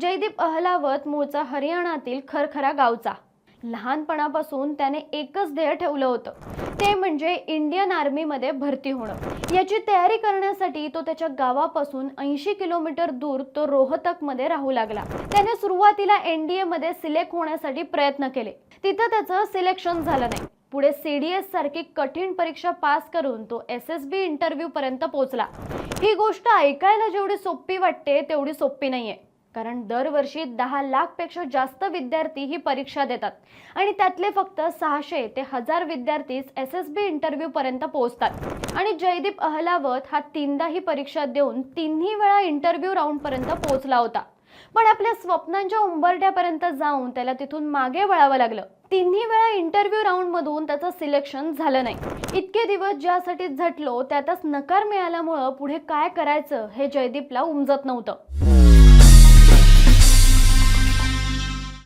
जयदीप अहलावत मूळचा हरियाणातील खरखरा गावचा. लहानपणापासून त्याने एकच ध्येय ठेवलं होतं. ते म्हणजे इंडियन आर्मीमध्ये भरती होणं. याची तयारी करण्यासाठी तो त्याच्या गावापासून ऐंशी किलोमीटर दूर तो रोहतकमध्ये राहू लागला. त्याने सुरुवातीला एन डी एमध्ये सिलेक्ट होण्यासाठी प्रयत्न केले. तिथं त्याचं सिलेक्शन झालं नाही. पुढे सी डी एस सारखी कठीण परीक्षा पास करून तो एस एस बी इंटरव्ह्यू पर्यंत पोहोचला ही गोष्ट ऐकायला जेवढी सोपी वाटते तेवढी सोपी नाहीये. कारण दरवर्षी दहा लाखपेक्षा जास्त विद्यार्थी ही परीक्षा देतात. आणि त्यातले फक्त सहाशे ते हजार विद्यार्थीच एस एस बी इंटरव्ह्यूपर्यंत पोहोचतात. आणि जयदीप अहलावत हा तीनदा ही परीक्षा देऊन तिन्ही वेळा इंटरव्ह्यू राऊंडपर्यंत पोहोचला होता. पण आपल्या स्वप्नांच्या उंबरट्यापर्यंत जाऊन त्याला तिथून मागे वळावं लागलं. तिन्ही वेळा इंटरव्ह्यू राऊंड मधून त्याचं सिलेक्शन झालं नाही. इतके दिवस ज्यासाठी झटलो त्यातच नकार मिळाल्यामुळं पुढे काय करायचं हे जयदीपला उमजत नव्हतं.